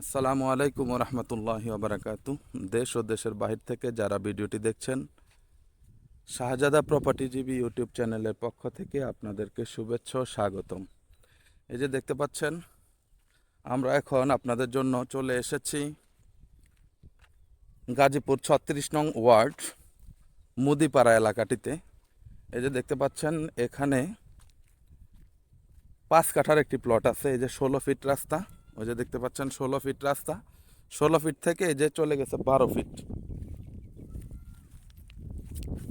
আসসালামু আলাইকুম রহমতুল্লাহি বারাকাতু দেশ ও দেশের বাহির থেকে যারা ভিডিওটি দেখছেন, শাহজাদা প্রপার্টিজীবী ইউটিউব চ্যানেলের পক্ষ থেকে আপনাদেরকে শুভেচ্ছা ও স্বাগতম। এই যে দেখতে পাচ্ছেন, আমরা এখন আপনাদের জন্য চলে এসেছি গাজীপুর ছত্রিশ নং ওয়ার্ড, মুদিপাড়া এলাকাটিতে। এই যে দেখতে পাচ্ছেন, এখানে পাঁচ কাঠার একটি প্লট আছে, এই যে ষোলো ফিট রাস্তা। ওই যে দেখতে পাচ্ছেন ষোলো ফিট রাস্তা। ষোলো ফিট থেকে এই যে চলে গেছে বারো ফিট।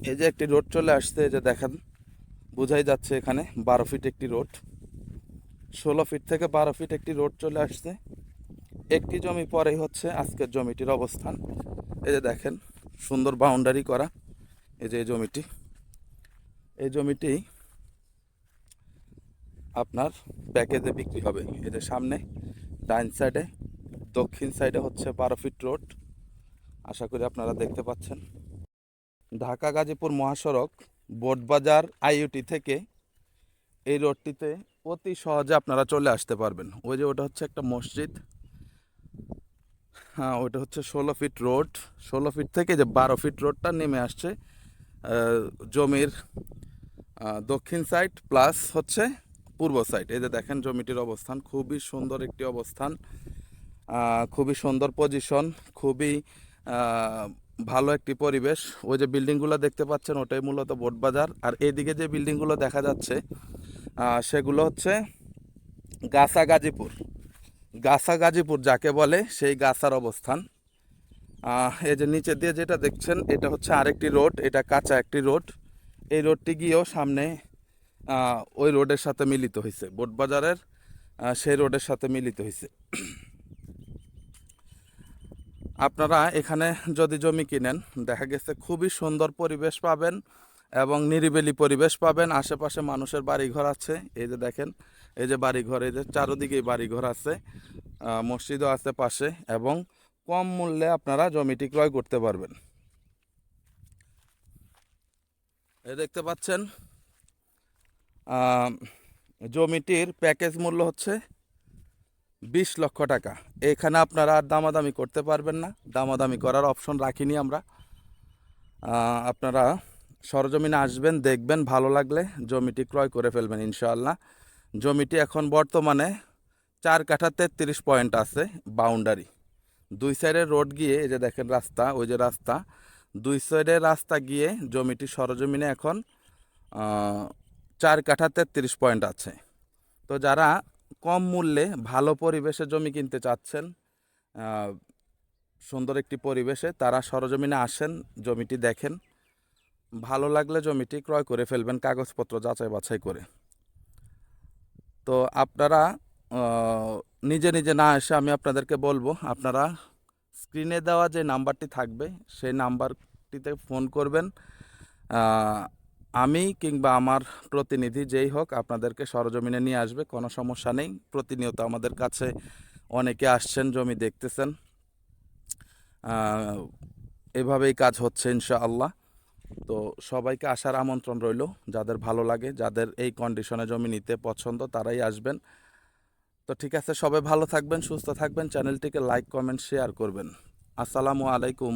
এই যে একটি রোড চলে আসছে, এই যে দেখেন, বোঝাই যাচ্ছে এখানে বারো ফিট একটি রোড। ষোলো ফিট থেকে বারো ফিট একটি রোড চলে আসছে। একটি জমি পরেই হচ্ছে আজকের জমিটির অবস্থান। এই যে দেখেন, সুন্দর বাউন্ডারি করা এই যে এই জমিটি। এই জমিটি আপনার প্যাকেজে বিক্রি হবে। এদের সামনে ডাইন সাইডে, দক্ষিণ সাইডে হচ্ছে বারো ফিট রোড। আশা করি আপনারা দেখতে পাচ্ছেন। ঢাকা গাজীপুর মহাসড়ক, বোটবাজার আইইউটি থেকে এই রোডটিতে অতি সহজে আপনারা চলে আসতে পারবেন। ওই যে ওটা হচ্ছে একটা মসজিদ। হ্যাঁ ওইটা হচ্ছে ষোলো ফিট রোড। ষোলো ফিট থেকে যে বারো ফিট রোডটা নেমে আসছে জমির দক্ষিণ সাইড, প্লাস হচ্ছে পূর্ব সাইড এই যে দেখেন জমিটির অবস্থান, খুবই সুন্দর একটি অবস্থান খুবই সুন্দর পজিশন খুবই ভালো একটি পরিবেশ। ওই যে বিল্ডিংগুলো দেখতে পাচ্ছেন, ওটাই মূলত বোটবাজার আর এইদিকে যে বিল্ডিংগুলো দেখা যাচ্ছে সেগুলো হচ্ছে গাছা গাজীপুর গাছা গাজীপুর যাকে বলে, সেই গাছার অবস্থান। এই যে নিচে দিয়ে যেটা দেখছেন, এটা হচ্ছে আরেকটি রোড এটা কাঁচা একটি রোড এই রোডটি গিয়েও সামনে ওই রোডের সাথে মিলিত হয়েছে বোটবাজারের সেই রোডের সাথে মিলিত হয়েছে আপনারা এখানে যদি জমি কিনেন, দেখা গেছে খুবই সুন্দর পরিবেশ পাবেন এবং নিরিবিলি পরিবেশ পাবেন। আশেপাশে মানুষের বাড়িঘর আছে। এই যে দেখেন, এই যে বাড়িঘর, এই যে চারোদিকেই বাড়িঘর আছে মসজিদও আছে পাশে এবং কম মূল্যে আপনারা জমিটি ক্রয় করতে পারবেন। এই দেখতে পাচ্ছেন জমিটির প্যাকেজ মূল্য হচ্ছে বিশ লক্ষ টাকা। এখানে আপনারা আর দামাদামি করতে পারবেন না। দামাদামি করার অপশন রাখিনি আমরা। আপনারা সরজমিনে আসবেন, দেখবেন, ভালো লাগলে জমিটি ক্রয় করে ফেলবেন ইনশাআল্লাহ। জমিটি এখন বর্তমানে চার কাঠা তেত্রিশ পয়েন্ট আছে বাউন্ডারি। দুই সাইডের রোড গিয়ে, এই যে দেখেন রাস্তা, ওই যে রাস্তা। দুই সাইডের রাস্তা গিয়ে জমিটি সরজমিনে এখন চার কাঠা তেত্রিশ পয়েন্ট আছে। তো যারা কম মূল্যে ভালো পরিবেশে জমি কিনতে চাচ্ছেন সুন্দর একটি পরিবেশে তারা সরজমিনে আসেন, জমিটি দেখেন। ভালো লাগলে জমিটি ক্রয় করে ফেলবেন, কাগজপত্র যাচাই বাছাই করে। তো আপনারা নিজে নিজে না এসে আমি আপনাদেরকে বলব, আপনারা স্ক্রিনে দেওয়া যে নাম্বারটি থাকবে, সেই নাম্বারটিতে ফোন করবেন। আমি কিংবা আমার প্রতিনিধি যেই হোক আপনাদেরকে সরজমিনে নিয়ে আসবে, কোনো সমস্যা নেই। প্রতিনিয়ত আমাদের কাছে অনেকে আসছেন, জমি দেখতেছেন। এভাবেই কাজ হচ্ছে ইনশাআল্লাহ। তো সবাইকে আসার আমন্ত্রণ রইল। যাদের ভালো লাগে, যাদের এই কন্ডিশনে জমি নিতে পছন্দ, তারাই আসবেন। তো ঠিক আছে, সবাই ভালো থাকবেন, সুস্থ থাকবেন। চ্যানেলটিকে লাইক, কমেন্ট, শেয়ার করবেন। আসসালামু আলাইকুম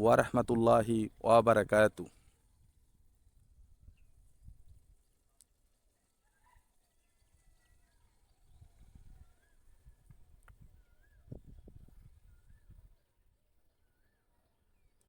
ওয়া রাহমাতুল্লাহি ওয়া বারাকাতুহু।